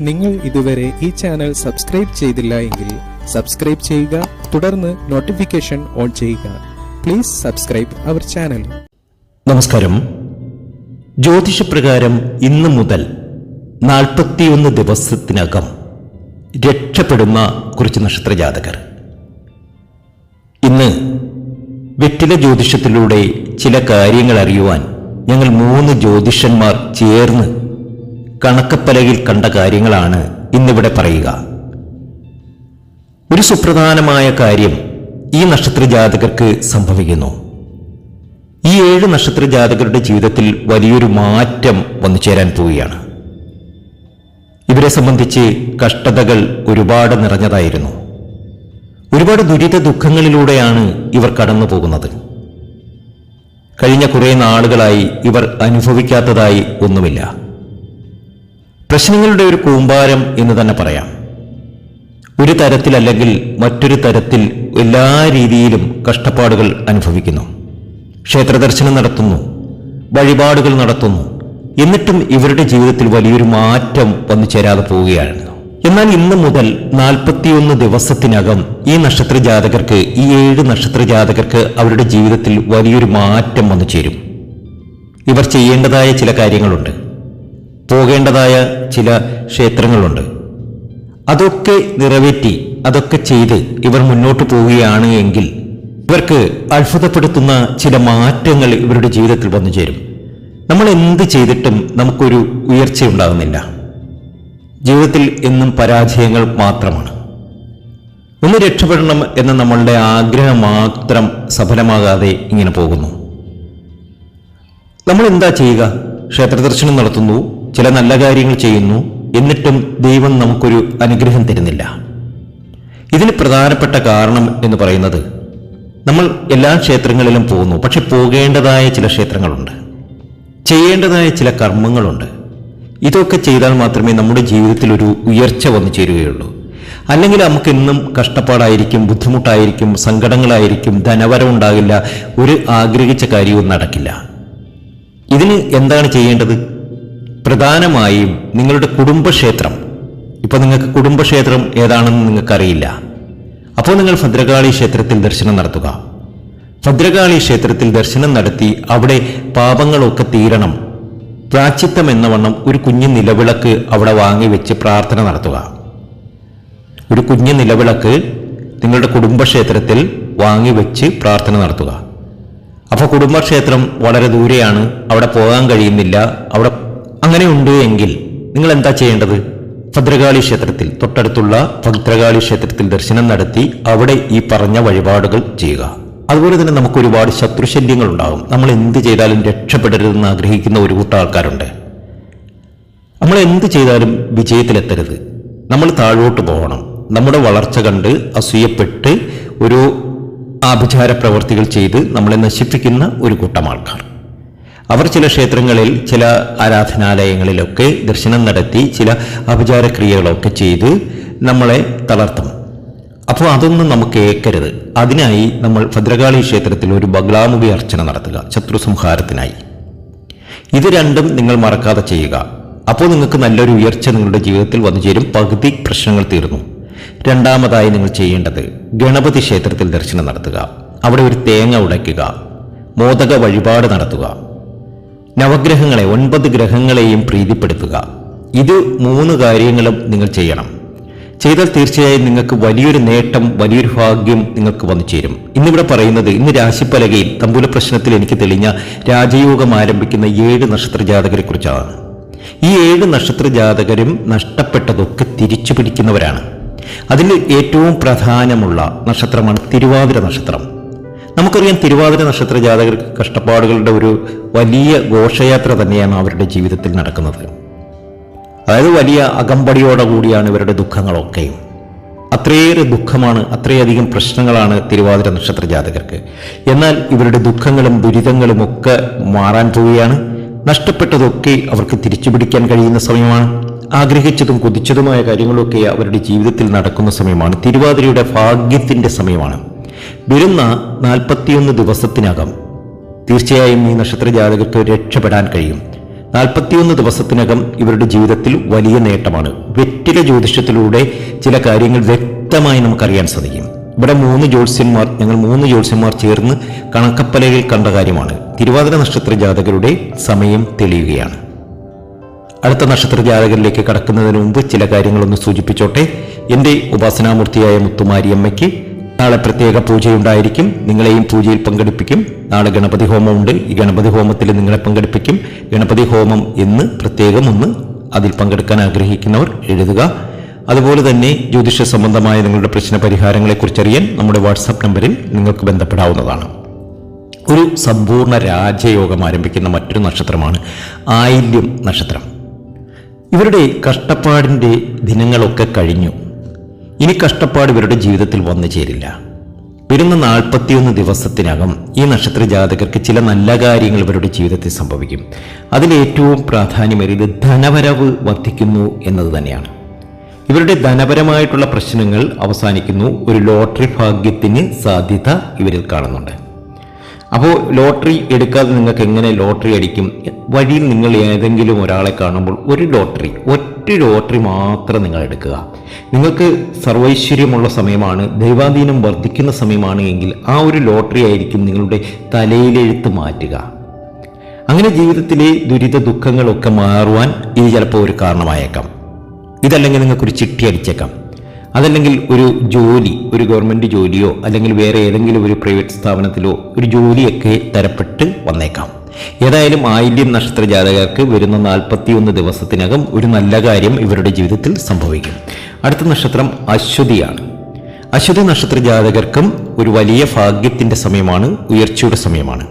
നിങ്ങൾ ഇതുവരെ ഈ ചാനൽ സബ്സ്ക്രൈബ് ചെയ്തില്ല എങ്കിൽ സബ്സ്ക്രൈബ് ചെയ്യുക തുടർന്ന് നോട്ടിഫിക്കേഷൻ ഓൺ ചെയ്യുക. പ്ലീസ് സബ്സ്ക്രൈബ് അവർ ചാനൽ നമസ്കാരം. ജ്യോതിഷപ്രകാരം ഇന്ന് മുതൽ നാൽപ്പത്തിയൊന്ന് ദിവസത്തിനകം രക്ഷപ്പെടുന്ന കുറച്ച് നക്ഷത്രജാതകർ. ഇന്ന് വെറ്റില ജ്യോതിഷത്തിലൂടെ ചില കാര്യങ്ങൾ അറിയുവാൻ ഞങ്ങൾ മൂന്ന് ജ്യോതിഷന്മാർ ചേർന്ന് കണക്കപ്പലകിൽ കണ്ട കാര്യങ്ങളാണ് ഇന്നിവിടെ പറയുക. ഒരു സുപ്രധാനമായ കാര്യം ഈ നക്ഷത്ര ജാതകർക്ക് സംഭവിക്കുന്നു. ഈ ഏഴ് നക്ഷത്ര ജാതകരുടെ ജീവിതത്തിൽ വലിയൊരു മാറ്റം വന്നു ചേരാൻ പോവുകയാണ്. ഇവരെ സംബന്ധിച്ച് കഷ്ടതകൾ ഒരുപാട് നിറഞ്ഞതായിരുന്നു. ഒരുപാട് ദുരിത ദുഃഖങ്ങളിലൂടെയാണ് ഇവർ കടന്നു പോകുന്നത് കഴിഞ്ഞ കുറേ നാളുകളായി ഇവർ അനുഭവിക്കാത്തതായി ഒന്നുമില്ല. പ്രശ്നങ്ങളുടെ ഒരു കൂമ്പാരം എന്ന് തന്നെ പറയാം. ഒരു തരത്തിലല്ലെങ്കിൽ മറ്റൊരു തരത്തിൽ എല്ലാ രീതിയിലും കഷ്ടപ്പാടുകൾ അനുഭവിക്കുന്നു. ക്ഷേത്രദർശനം നടത്തുന്നു വഴിപാടുകൾ നടത്തുന്നു. എന്നിട്ടും ഇവരുടെ ജീവിതത്തിൽ വലിയൊരു മാറ്റം വന്നു ചേരാതെ പോവുകയാണ്. എന്നാൽ ഇന്ന് മുതൽ നാൽപ്പത്തിയൊന്ന് ദിവസത്തിനകം ഈ നക്ഷത്ര ജാതകർക്ക് ഈ ഏഴ് നക്ഷത്ര ജാതകർക്ക് അവരുടെ ജീവിതത്തിൽ വലിയൊരു മാറ്റം വന്നു ചേരും. ഇവർ ചെയ്യേണ്ടതായ ചില കാര്യങ്ങളുണ്ട്. പോകേണ്ടതായ ചില ക്ഷേത്രങ്ങളുണ്ട്. അതൊക്കെ നിറവേറ്റി അതൊക്കെ ചെയ്ത് ഇവർ മുന്നോട്ട് പോവുകയാണ് എങ്കിൽ ഇവർക്ക് അത്ഭുതപ്പെടുത്തുന്ന ചില മാറ്റങ്ങൾ ഇവരുടെ ജീവിതത്തിൽ വന്നു ചേരും. നമ്മൾ എന്ത് ചെയ്തിട്ടും നമുക്കൊരു ഉയർച്ച ഉണ്ടാകുന്നില്ല ജീവിതത്തിൽ എന്നും പരാജയങ്ങൾ മാത്രമാണ്. ഒന്ന് രക്ഷപ്പെടണം എന്ന നമ്മളുടെ ആഗ്രഹം മാത്രം സഫലമാകാതെ ഇങ്ങനെ പോകുന്നു. നമ്മൾ എന്താ ചെയ്യുക? ക്ഷേത്ര ദർശനം നടത്തുന്നു ചില നല്ല കാര്യങ്ങൾ ചെയ്യുന്നു എന്നിട്ടും ദൈവം നമുക്കൊരു അനുഗ്രഹം തരുന്നില്ല. ഇതിന് പ്രധാനപ്പെട്ട കാരണം എന്ന് പറയുന്നത് നമ്മൾ എല്ലാ ക്ഷേത്രങ്ങളിലും പോകുന്നു പക്ഷെ പോകേണ്ടതായ ചില ക്ഷേത്രങ്ങളുണ്ട്. ചെയ്യേണ്ടതായ ചില കർമ്മങ്ങളുണ്ട്. ഇതൊക്കെ ചെയ്താൽ മാത്രമേ നമ്മുടെ ജീവിതത്തിൽ ഒരു ഉയർച്ച വന്നു ചേരുകയുള്ളൂ. അല്ലെങ്കിൽ നമുക്ക് എന്നും കഷ്ടപ്പാടായിരിക്കും ബുദ്ധിമുട്ടായിരിക്കും സങ്കടങ്ങളായിരിക്കും ധനവരം ഉണ്ടാകില്ല ഒരു ആഗ്രഹിച്ച കാര്യവും നടക്കില്ല. ഇതിന് എന്താണ് ചെയ്യേണ്ടത്? പ്രധാനമായും നിങ്ങളുടെ കുടുംബക്ഷേത്രം. ഇപ്പോൾ നിങ്ങൾക്ക് കുടുംബക്ഷേത്രം ഏതാണെന്ന് നിങ്ങൾക്കറിയില്ല. അപ്പോൾ നിങ്ങൾ ഭദ്രകാളി ക്ഷേത്രത്തിൽ ദർശനം നടത്തുക. ഭദ്രകാളി ക്ഷേത്രത്തിൽ ദർശനം നടത്തി അവിടെ പാപങ്ങളൊക്കെ തീരണം. പ്രാച്ചിത്തം എന്ന വണ്ണം ഒരു കുഞ്ഞു നിലവിളക്ക് അവിടെ വാങ്ങി വെച്ച് പ്രാർത്ഥന നടത്തുക. ഒരു കുഞ്ഞു നിലവിളക്ക് നിങ്ങളുടെ കുടുംബക്ഷേത്രത്തിൽ വാങ്ങി വെച്ച് പ്രാർത്ഥന നടത്തുക. അപ്പോൾ കുടുംബക്ഷേത്രം വളരെ ദൂരെയാണ് അവിടെ പോകാൻ കഴിയുന്നില്ല അവിടെ അങ്ങനെ ഉണ്ട് എങ്കിൽ നിങ്ങൾ എന്താ ചെയ്യേണ്ടത്? ഭദ്രകാളി ക്ഷേത്രത്തിൽ തൊട്ടടുത്തുള്ള ഭദ്രകാളി ക്ഷേത്രത്തിൽ ദർശനം നടത്തി അവിടെ ഈ പറഞ്ഞ വഴിപാടുകൾ ചെയ്യുക. അതുപോലെ തന്നെ നമുക്ക് ഒരുപാട് ശത്രുശല്യങ്ങൾ ഉണ്ടാകും നമ്മൾ എന്ത് ചെയ്താലും രക്ഷപ്പെടരുതെന്ന് ആഗ്രഹിക്കുന്ന ഒരു കൂട്ടം ആൾക്കാരുണ്ട്. നമ്മൾ എന്ത് ചെയ്താലും വിജയത്തിലെത്തരുത്. നമ്മൾ താഴോട്ട് പോകണം. നമ്മുടെ വളർച്ച കണ്ട് അസൂയപ്പെട്ട് ഒരു ആഭിചാര പ്രവർത്തികൾ ചെയ്ത് നമ്മളെ നശിപ്പിക്കുന്ന ഒരു കൂട്ടം ആൾക്കാർ. അവർ ചില ക്ഷേത്രങ്ങളിൽ ചില ആരാധനാലയങ്ങളിലൊക്കെ ദർശനം നടത്തി ചില അപചാരക്രിയകളൊക്കെ ചെയ്ത് നമ്മളെ തളർത്തും അപ്പോൾ അതൊന്നും നമുക്ക് ഏക്കരുത് അതിനായി നമ്മൾ ഭദ്രകാളി ക്ഷേത്രത്തിൽ ഒരു ബഗ്ലാമുഖി അർച്ചന നടത്തുക. ശത്രു സംഹാരത്തിനായി. ഇത് രണ്ടും നിങ്ങൾ മറക്കാതെ ചെയ്യുക. അപ്പോൾ നിങ്ങൾക്ക് നല്ലൊരു ഉയർച്ച നിങ്ങളുടെ ജീവിതത്തിൽ വന്നു ചേരും. പകുതി പ്രശ്നങ്ങൾ തീർന്നു. രണ്ടാമതായി നിങ്ങൾ ചെയ്യേണ്ടത് ഗണപതി ക്ഷേത്രത്തിൽ ദർശനം നടത്തുക. അവിടെ ഒരു തേങ്ങ ഉടയ്ക്കുക. മോദക വഴിപാട് നടത്തുക. നവഗ്രഹങ്ങളെ ഒൻപത് ഗ്രഹങ്ങളെയും പ്രീതിപ്പെടുത്തുക. ഇത് മൂന്ന് കാര്യങ്ങളും നിങ്ങൾ ചെയ്യണം. ചെയ്താൽ തീർച്ചയായും നിങ്ങൾക്ക് വലിയൊരു നേട്ടം വലിയൊരു ഭാഗ്യം നിങ്ങൾക്ക് വന്നു ചേരും. ഇന്നിവിടെ പറയുന്നത് ഇന്ന് രാശിപ്പലകയിൽ തമ്പുല പ്രശ്നത്തിൽ എനിക്ക് തെളിഞ്ഞ രാജയോഗം ആരംഭിക്കുന്ന ഏഴ് നക്ഷത്ര ജാതകരെ കുറിച്ചാണ് ഈ ഏഴ് നക്ഷത്ര ജാതകരും നഷ്ടപ്പെട്ടതൊക്കെ തിരിച്ചു പിടിക്കുന്നവരാണ്. അതിൽ ഏറ്റവും പ്രധാനമുള്ള നക്ഷത്രമാണ് തിരുവാതിര നക്ഷത്രം. നമുക്കറിയാം തിരുവാതിര നക്ഷത്ര ജാതകർക്ക് കഷ്ടപ്പാടുകളുടെ ഒരു വലിയ ഘോഷയാത്ര തന്നെയാണ് അവരുടെ ജീവിതത്തിൽ നടക്കുന്നത്. അതായത് വലിയ അകമ്പടിയോടെ കൂടിയാണ് ഇവരുടെ ദുഃഖങ്ങളൊക്കെയും. അത്രയേറെ ദുഃഖമാണ് അത്രയധികം പ്രശ്നങ്ങളാണ് തിരുവാതിര നക്ഷത്ര ജാതകർക്ക്. എന്നാൽ ഇവരുടെ ദുഃഖങ്ങളും ദുരിതങ്ങളും ഒക്കെ മാറാൻ പോവുകയാണ്. നഷ്ടപ്പെട്ടതൊക്കെ അവർക്ക് തിരിച്ചു പിടിക്കാൻ കഴിയുന്ന സമയമാണ്. ആഗ്രഹിച്ചതും കൊതിച്ചതുമായ കാര്യങ്ങളൊക്കെ അവരുടെ ജീവിതത്തിൽ നടക്കുന്ന സമയമാണ്. തിരുവാതിരയുടെ ഭാഗ്യത്തിന്റെ സമയമാണ്. വരുന്ന നാൽപ്പത്തിയൊന്ന് ദിവസത്തിനകം തീർച്ചയായും ഈ നക്ഷത്ര ജാതകർക്ക് രക്ഷപ്പെടാൻ കഴിയും. നാൽപ്പത്തിയൊന്ന് ദിവസത്തിനകം ഇവരുടെ ജീവിതത്തിൽ വലിയ നേട്ടമാണ്. വ്യക്തിക ജ്യോതിഷത്തിലൂടെ ചില കാര്യങ്ങൾ വ്യക്തമായി നമുക്കറിയാൻ സാധിക്കും. ഇവിടെ മൂന്ന് ജ്യോത്സ്യന്മാർ ഞങ്ങൾ മൂന്ന് ജ്യോത്സ്യന്മാർ ചേർന്ന് കണക്കപ്പലയിൽ കണ്ട കാര്യമാണ്. തിരുവാതിര നക്ഷത്ര ജാതകരുടെ സമയം തെളിയുകയാണ്. അടുത്ത നക്ഷത്ര ജാതകരിലേക്ക് കടക്കുന്നതിന് മുമ്പ് ചില കാര്യങ്ങളൊന്ന് സൂചിപ്പിച്ചോട്ടെ. എന്റെ ഉപാസനാമൂർത്തിയായ മുത്തുമാരിയമ്മയ്ക്ക് നാളെ പ്രത്യേക പൂജയുണ്ടായിരിക്കും. നിങ്ങളെയും പൂജയിൽ പങ്കെടുപ്പിക്കും. നാളെ ഗണപതി ഹോമമുണ്ട്. ഈ ഗണപതി ഹോമത്തിൽ നിങ്ങളെ പങ്കെടുപ്പിക്കും. ഗണപതി ഹോമം എന്ന് പ്രത്യേകം ഒന്ന് അതിൽ പങ്കെടുക്കാൻ ആഗ്രഹിക്കുന്നവർ എഴുതുക. അതുപോലെ തന്നെ ജ്യോതിഷ സംബന്ധമായ നിങ്ങളുടെ പ്രശ്ന പരിഹാരങ്ങളെക്കുറിച്ചറിയാൻ നമ്മുടെ വാട്സാപ്പ് നമ്പറിൽ നിങ്ങൾക്ക് ബന്ധപ്പെടാവുന്നതാണ്. ഒരു സമ്പൂർണ രാജയോഗം ആരംഭിക്കുന്ന മറ്റൊരു നക്ഷത്രമാണ് ആയില്യം നക്ഷത്രം. ഇവരുടെ കഷ്ടപ്പാടിന്റെ ദിനങ്ങളൊക്കെ കഴിഞ്ഞു. ഇനി കഷ്ടപ്പാട് ഇവരുടെ ജീവിതത്തിൽ വന്നു ചേരില്ല. വരുന്ന നാൽപ്പത്തിയൊന്ന് ദിവസത്തിനകം ഈ നക്ഷത്ര ജാതകർക്ക് ചില നല്ല കാര്യങ്ങൾ ഇവരുടെ ജീവിതത്തിൽ സംഭവിക്കും. അതിലേറ്റവും പ്രാധാന്യമേറിയത് ധനവരവ് വർദ്ധിക്കുന്നു എന്നത് തന്നെയാണ്. ഇവരുടെ ധനപരമായിട്ടുള്ള പ്രശ്നങ്ങൾ അവസാനിക്കുന്നു. ഒരു ലോട്ടറി ഭാഗ്യത്തിന് സാധ്യത ഇവരിൽ കാണുന്നുണ്ട്. അപ്പോൾ ലോട്ടറി എടുക്കാതെ നിങ്ങൾക്ക് എങ്ങനെ ലോട്ടറി അടിക്കും വഴിയിൽ നിങ്ങൾ ഏതെങ്കിലും ഒരാളെ കാണുമ്പോൾ ഒരു ലോട്ടറി ഒറ്റ ലോട്ടറി മാത്രം നിങ്ങൾ എടുക്കുക. നിങ്ങൾക്ക് സർവൈശ്വര്യമുള്ള സമയമാണ് ദൈവാധീനം വർദ്ധിക്കുന്ന സമയമാണ് എങ്കിൽ ആ ഒരു ലോട്ടറി ആയിരിക്കും നിങ്ങളുടെ തലയിലെഴുത്ത് മാറ്റുക. അങ്ങനെ ജീവിതത്തിലെ ദുരിത ദുഃഖങ്ങളൊക്കെ മാറുവാൻ ഇത് ചിലപ്പോൾ ഒരു കാരണമായേക്കാം. ഇതല്ലെങ്കിൽ നിങ്ങൾക്കൊരു ചിട്ടി അടിച്ചേക്കാം. അതല്ലെങ്കിൽ ഒരു ജോലി ഒരു ഗവൺമെന്റ് ജോലിയോ അല്ലെങ്കിൽ വേറെ ഏതെങ്കിലും ഒരു പ്രൈവറ്റ് സ്ഥാപനത്തിലോ ഒരു ജോലിയൊക്കെ തരപ്പെട്ട് വന്നേക്കാം. ഏതായാലും ആയില്യം നക്ഷത്ര ജാതകർക്ക് വരുന്ന നാൽപ്പത്തിയൊന്ന് ദിവസത്തിനകം ഒരു നല്ല കാര്യം ഇവരുടെ ജീവിതത്തിൽ സംഭവിക്കും. അടുത്ത നക്ഷത്രം അശ്വതിയാണ്. അശ്വതി നക്ഷത്ര ജാതകർക്കും ഒരു വലിയ ഭാഗ്യത്തിന്റെ സമയമാണ് ഉയർച്ചയുടെ സമയമാണ്.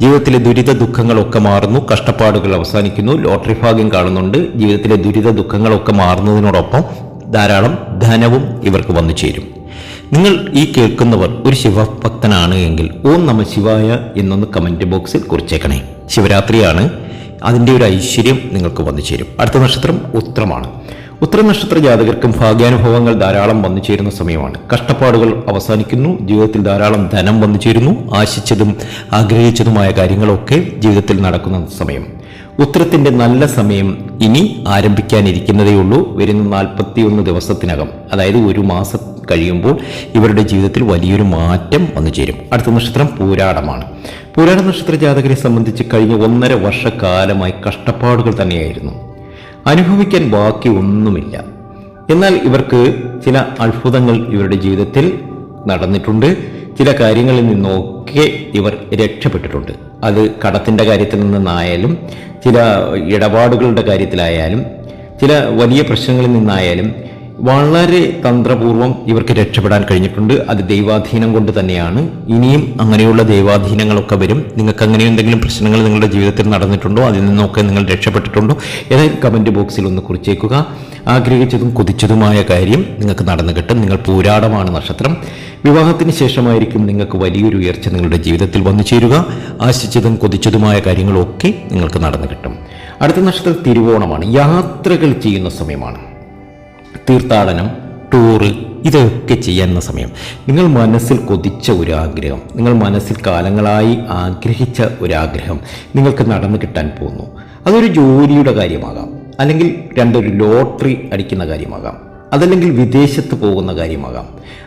ജീവിതത്തിലെ ദുരിത ദുഃഖങ്ങളൊക്കെ മാറുന്നു കഷ്ടപ്പാടുകൾ അവസാനിക്കുന്നു ലോട്ടറി ഭാഗ്യം കാണുന്നുണ്ട്. ജീവിതത്തിലെ ദുരിത ദുഃഖങ്ങളൊക്കെ മാറുന്നതിനോടൊപ്പം ധാരാളം ധനവും ഇവർക്ക് വന്നു ചേരും. നിങ്ങൾ ഈ കേൾക്കുന്നവർ ഒരു ശിവഭക്തനാണ് എങ്കിൽ ഓം നമ ശിവായ എന്നൊന്ന് കമന്റ് ബോക്സിൽ കുറിച്ചേക്കണേ. ശിവരാത്രിയാണ്. അതിന്റെ ഒരു ഐശ്വര്യം നിങ്ങൾക്ക് വന്നു ചേരും. അടുത്ത നക്ഷത്രം ഉത്രമാണ്. ഉത്തര നക്ഷത്ര ജാതകർക്കും ഭാഗ്യാനുഭവങ്ങൾ ധാരാളം വന്നു ചേരുന്ന സമയമാണ്. കഷ്ടപ്പാടുകൾ അവസാനിക്കുന്നു. ജീവിതത്തിൽ ധാരാളം ധനം വന്നു ചേരുന്നു. ആശിച്ചതും ആഗ്രഹിച്ചതുമായ കാര്യങ്ങളൊക്കെ ജീവിതത്തിൽ നടക്കുന്ന സമയം. ഉത്തരത്തിന്റെ നല്ല സമയം ഇനി ആരംഭിക്കാനിരിക്കുന്നതേ ഉള്ളൂ വരുന്ന നാൽപ്പത്തിയൊന്ന് ദിവസത്തിനകം. അതായത് ഒരു മാസം കഴിയുമ്പോൾ ഇവരുടെ ജീവിതത്തിൽ വലിയൊരു മാറ്റം വന്നു ചേരും. അടുത്ത നക്ഷത്രം പൂരാടമാണ്. പൂരാട നക്ഷത്ര ജാതകരെ സംബന്ധിച്ച് കഴിഞ്ഞ ഒന്നര വർഷക്കാലമായി കഷ്ടപ്പാടുകൾ തന്നെയായിരുന്നു. അനുഭവിക്കാൻ ബാക്കി ഒന്നുമില്ല. എന്നാൽ ഇവർക്ക് ചില അത്ഭുതങ്ങൾ ഇവരുടെ ജീവിതത്തിൽ നടന്നിട്ടുണ്ട്. ചില കാര്യങ്ങളിൽ നിന്നൊക്കെ ഇവർ രക്ഷപ്പെട്ടിട്ടുണ്ട്. അത് കടത്തിന്റെ കാര്യത്തിൽ നിന്നായാലും ചില ഇടപാടുകളുടെ കാര്യത്തിലായാലും ചില വലിയ പ്രശ്നങ്ങളിൽ നിന്നായാലും വളരെ തന്ത്രപൂർവം ഇവർക്ക് രക്ഷപ്പെടാൻ കഴിഞ്ഞിട്ടുണ്ട്. അത് ദൈവാധീനം കൊണ്ട് തന്നെയാണ്. ഇനിയും അങ്ങനെയുള്ള ദൈവാധീനങ്ങളൊക്കെ വരും. നിങ്ങൾക്ക് അങ്ങനെ എന്തെങ്കിലും പ്രശ്നങ്ങൾ നിങ്ങളുടെ ജീവിതത്തിൽ നടന്നിട്ടുണ്ടോ? അതിൽ നിന്നൊക്കെ നിങ്ങൾ രക്ഷപ്പെട്ടിട്ടുണ്ടോ? ഏതായാലും കമന്റ് ബോക്സിൽ ഒന്ന് കുറിച്ചേക്കുക. ആഗ്രഹിച്ചതും കൊതിച്ചതുമായ കാര്യം നിങ്ങൾക്ക് നടന്നു കിട്ടും. നിങ്ങൾ പൂരാടമാണ് നക്ഷത്രം. വിവാഹത്തിന് ശേഷമായിരിക്കും നിങ്ങൾക്ക് വലിയൊരു ഉയർച്ച നിങ്ങളുടെ ജീവിതത്തിൽ വന്നു ചേരുക. ആശിച്ചതും കൊതിച്ചതുമായ കാര്യങ്ങളൊക്കെ നിങ്ങൾക്ക് നടന്നു കിട്ടും. അടുത്ത നക്ഷത്രം തിരുവോണമാണ്. യാത്രകൾ ചെയ്യുന്ന സമയമാണ്. തീർത്ഥാടനം ടൂറ് ഇതൊക്കെ ചെയ്യാനുള്ള സമയം. നിങ്ങൾ മനസ്സിൽ കൊതിച്ച ഒരു ആഗ്രഹം നിങ്ങൾ മനസ്സിൽ കാലങ്ങളായി ആഗ്രഹിച്ച ഒരാഗ്രഹം നിങ്ങൾക്ക് നടന്നു കിട്ടാൻ പോകുന്നു അതൊരു ജോലിയുടെ കാര്യമാകാം അല്ലെങ്കിൽ രണ്ടൊരു ലോട്ടറി അടിക്കുന്ന കാര്യമാകാം. അതല്ലെങ്കിൽ വിദേശത്ത് പോകുന്ന കാര്യമാകാം.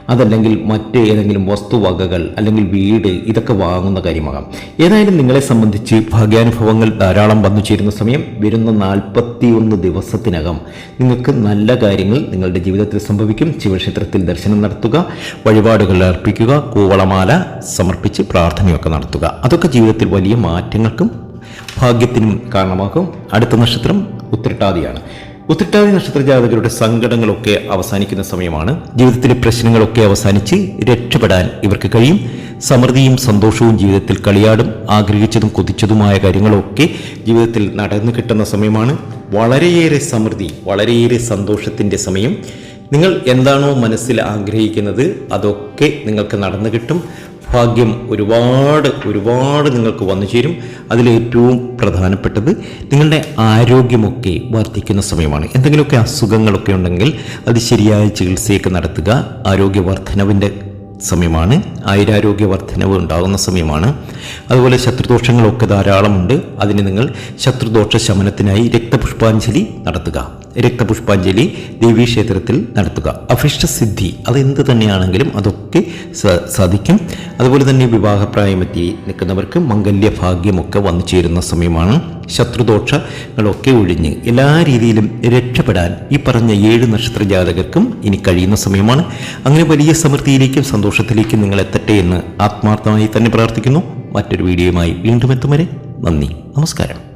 അതല്ലെങ്കിൽ മറ്റ് ഏതെങ്കിലും വസ്തുവകകൾ അല്ലെങ്കിൽ വീട് ഇതൊക്കെ വാങ്ങുന്ന കാര്യമാകാം. ഏതായാലും നിങ്ങളെ സംബന്ധിച്ച് ഭാഗ്യാനുഭവങ്ങൾ ധാരാളം വന്നു ചേരുന്ന സമയം വരുന്ന നാൽപ്പത്തിയൊന്ന് ദിവസത്തിനകം നിങ്ങൾക്ക് നല്ല കാര്യങ്ങൾ നിങ്ങളുടെ ജീവിതത്തിൽ സംഭവിക്കും. ശിവക്ഷേത്രത്തിൽ ദർശനം നടത്തുക വഴിപാടുകൾ അർപ്പിക്കുക കൂവളമാല സമർപ്പിച്ച് പ്രാർത്ഥനയൊക്കെ നടത്തുക. അതൊക്കെ ജീവിതത്തിൽ വലിയ മാറ്റങ്ങൾക്കും ഭാഗ്യത്തിനും കാരണമാകും. അടുത്ത നക്ഷത്രം ഉത്രട്ടാതിയാണ്. ഉത്രട്ടാതി നക്ഷത്ര ജാതകരുടെ സങ്കടങ്ങളൊക്കെ അവസാനിക്കുന്ന സമയമാണ്. ജീവിതത്തിലെ പ്രശ്നങ്ങളൊക്കെ അവസാനിച്ച് രക്ഷപ്പെടാൻ ഇവർക്ക് കഴിയും. സമൃദ്ധിയും സന്തോഷവും ജീവിതത്തിൽ കളിയാടും ആഗ്രഹിച്ചതും കൊതിച്ചതുമായ കാര്യങ്ങളൊക്കെ ജീവിതത്തിൽ നടന്നു കിട്ടുന്ന സമയമാണ്. വളരെയേറെ സമൃദ്ധി വളരെയേറെ സന്തോഷത്തിന്റെ സമയം. നിങ്ങൾ എന്താണോ മനസ്സിൽ ആഗ്രഹിക്കുന്നത് അതൊക്കെ നിങ്ങൾക്ക് നടന്നു കിട്ടും. ഭാഗ്യം ഒരുപാട് ഒരുപാട് നിങ്ങൾക്ക് വന്നു ചേരും. അതിലേറ്റവും പ്രധാനപ്പെട്ടത് നിങ്ങളുടെ ആരോഗ്യമൊക്കെ വർദ്ധിക്കുന്ന സമയമാണ്. എന്തെങ്കിലുമൊക്കെ അസുഖങ്ങളൊക്കെ ഉണ്ടെങ്കിൽ അത് ശരിയായ ചികിത്സയൊക്കെ നടത്തുക. ആരോഗ്യവർദ്ധനവിന്റെ സമയമാണ്. ആയിരാരോഗ്യ വർധനവ് ഉണ്ടാകുന്ന സമയമാണ്. അതുപോലെ ശത്രുദോഷങ്ങളൊക്കെ ധാരാളമുണ്ട്. അതിന് നിങ്ങൾ ശത്രുദോഷ ശമനത്തിനായി രക്തപുഷ്പാഞ്ജലി നടത്തുക. രക്തപുഷ്പാഞ്ജലി ദേവീക്ഷേത്രത്തിൽ നടത്തുക. അഭിഷ്ടസിദ്ധി അതെന്ത് തന്നെയാണെങ്കിലും അതൊക്കെ സാധിക്കും. അതുപോലെ തന്നെ വിവാഹപ്രായമെത്തി നിൽക്കുന്നവർക്ക് മംഗല്യഭാഗ്യമൊക്കെ വന്നു ചേരുന്ന സമയമാണ്. ശത്രുദോഷങ്ങളൊക്കെ ഒഴിഞ്ഞ് എല്ലാ രീതിയിലും രക്ഷപ്പെടാൻ ഈ പറഞ്ഞ ഏഴ് നക്ഷത്ര ജാതകർക്കും ഇനി കഴിയുന്ന സമയമാണ്. അങ്ങനെ വലിയ സമൃദ്ധിയിലേക്കും സന്തോഷത്തിലേക്കും നിങ്ങൾ എത്തട്ടെ എന്ന് ആത്മാർത്ഥമായി തന്നെ പ്രാർത്ഥിക്കുന്നു. മറ്റൊരു വീഡിയോയുമായി വീണ്ടും എത്തും വരെ നന്ദി. നമസ്കാരം.